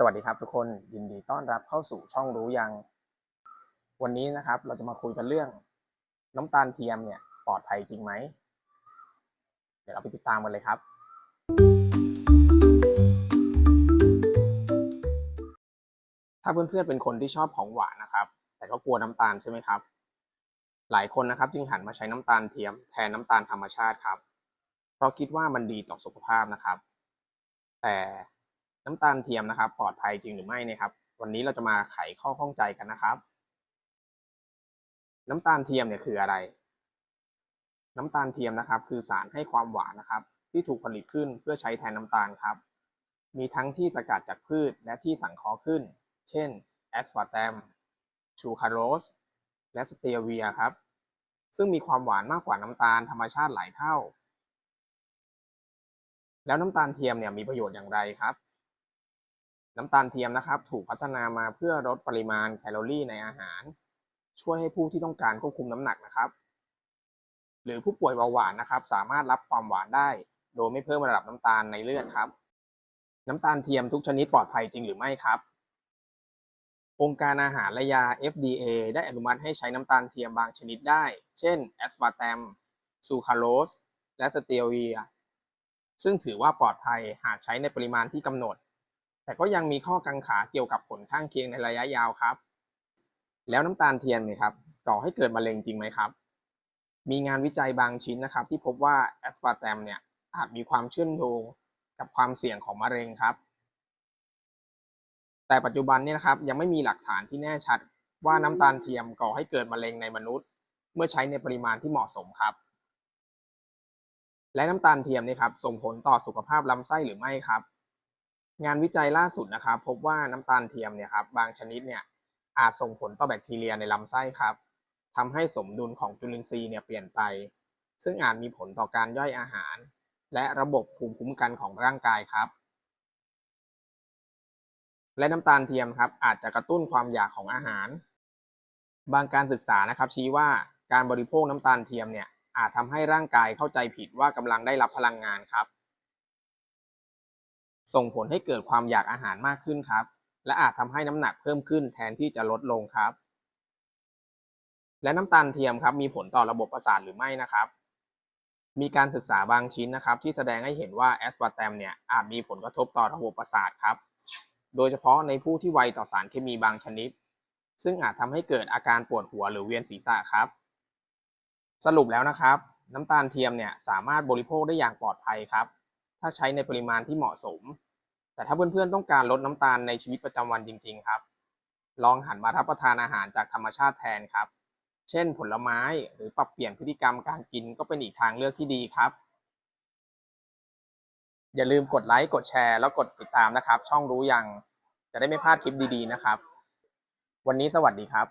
สวัสดีครับทุกคนยินดีต้อนรับเข้าสู่ช่องรู้ยัง วันนี้นะครับเราจะมาคุยกันเรื่อง น้ำตาลเทียมเนี่ยปลอดภัยจริงไหม เดี๋ยวเราไปติดตามกันเลยครับ ถ้าเพื่อนๆเป็นคนที่ชอบของหวานนะครับ แต่ก็กลัวน้ำตาลใช่ไหมครับ หลายคนนะครับจึงหันมาใช้น้ำตาลเทียมแทนน้ำตาลธรรมชาติครับ เพราะคิดว่ามันดีต่อสุขภาพนะครับ แต่ น้ำตาลเทียมนะครับ ปลอดภัยจริงหรือไม่นะครับ วันนี้เราจะมาไขข้อข้องใจกันนะครับ น้ำตาลเทียมเนี่ยคืออะไร น้ำตาลเทียมนะครับ คือสารให้ความหวานนะครับ ที่ถูกผลิตขึ้นเพื่อใช้แทนน้ำตาลครับ มีทั้งที่สกัดจากพืชและที่สังเคราะห์ขึ้น เช่นแอสปาร์ตมชูคาโรสและสเตียเวียครับ ซึ่งมีความหวานมากกว่าน้ำตาลธรรมชาติหลายเท่า แล้วน้ำตาลเทียมเนี่ยมีประโยชน์อย่างไรครับ น้ำตาลเทียมนะครับ ถูกพัฒนามาเพื่อลดปริมาณแคลอรี่ในอาหาร ช่วยให้ผู้ที่ต้องการควบคุมน้ำหนักนะครับ หรือผู้ป่วยเบาหวานนะครับ สามารถรับความหวานได้ โดยไม่เพิ่มระดับน้ำตาลในเลือดครับ น้ำตาลเทียมทุกชนิดปลอดภัยจริงหรือไม่ครับ องค์การอาหารและยา FDA ได้อนุมัติให้ใช้น้ำตาลเทียมบางชนิดได้ เช่นแอสปาร์ตมซูคราโรสและสเตียเวียซึ่งถือว่าปลอดภัยหากใช้ในปริมาณที่กำหนด แต่ก็ยังมีข้อกังขาเกี่ยวกับผลข้างเคียงในระยะยาวครับ แล้วน้ำตาลเทียมเนี่ยครับก่อให้เกิดมะเร็งจริงไหมครับ มีงานวิจัยบางชิ้นนะครับ ที่พบว่าแอสปาร์ตมเนี่ยอาจมีความเชื่อมโยงกับความเสี่ยงของมะเร็งครับ แต่ปัจจุบันเนี่ยนะครับยังไม่มีหลักฐานที่แน่ชัด ว่าน้ำตาลเทียมก่อให้เกิดมะเร็งในมนุษย์ เมื่อใช้ในปริมาณที่เหมาะสมครับ และน้ำตาลเทียมนี่ครับส่งผลต่อสุขภาพลำไส้หรือไม่ครับ งานวิจัยล่าสุดนะครับ พบว่าน้ำตาลเทียมเนี่ยครับบางชนิดเนี่ยอาจส่งผลต่อแบคทีเรียในลำไส้ครับทำให้สมดุลของจุลินทรีย์เนี่ยเปลี่ยนไป ซึ่งอาจมีผลต่อการย่อยอาหาร และระบบภูมิคุ้มกันของร่างกายครับ และน้ำตาลเทียมครับอาจจะกระตุ้นความอยากของอาหาร บางการศึกษานะครับชี้ว่าการบริโภคน้ำตาลเทียมเนี่ยอาจทำให้ร่างกายเข้าใจผิดว่ากำลังได้รับพลังงานครับ ส่งผลให้เกิดความอยากอาหารมากขึ้นครับ และอาจทำให้น้ำหนักเพิ่มขึ้นแทนที่จะลดลงครับ และน้ำตาลเทียมครับมีผลต่อระบบประสาทหรือไม่นะครับ มีการศึกษาบางชิ้นนะครับ ที่แสดงให้เห็นว่าแอสปาร์ตมเนี่ยอาจมีผลกระทบต่อระบบประสาทครับ โดยเฉพาะในผู้ที่ไวต่อสารเคมีบางชนิด ซึ่งอาจทำให้เกิดอาการปวดหัวหรือเวียนศีรษะครับ สรุปแล้วนะครับ น้ำตาลเทียมเนี่ยสามารถบริโภคได้อย่างปลอดภัยครับ ถ้าใช้ในปริมาณที่เหมาะสม แต่ถ้าเพื่อนๆต้องการลดน้ำตาลในชีวิตประจำวันจริง ๆ ครับ ลองหันมารับประทานอาหารจากธรรมชาติแทนครับ เช่นผลไม้หรือปรับเปลี่ยนพฤติกรรมการกินก็เป็นอีกทางเลือกที่ดีครับ อย่าลืมกดไลค์กดแชร์แล้วกดติดตามนะครับ ช่องรู้ยังจะได้ไม่พลาดคลิปดีๆนะครับ วันนี้สวัสดีครับ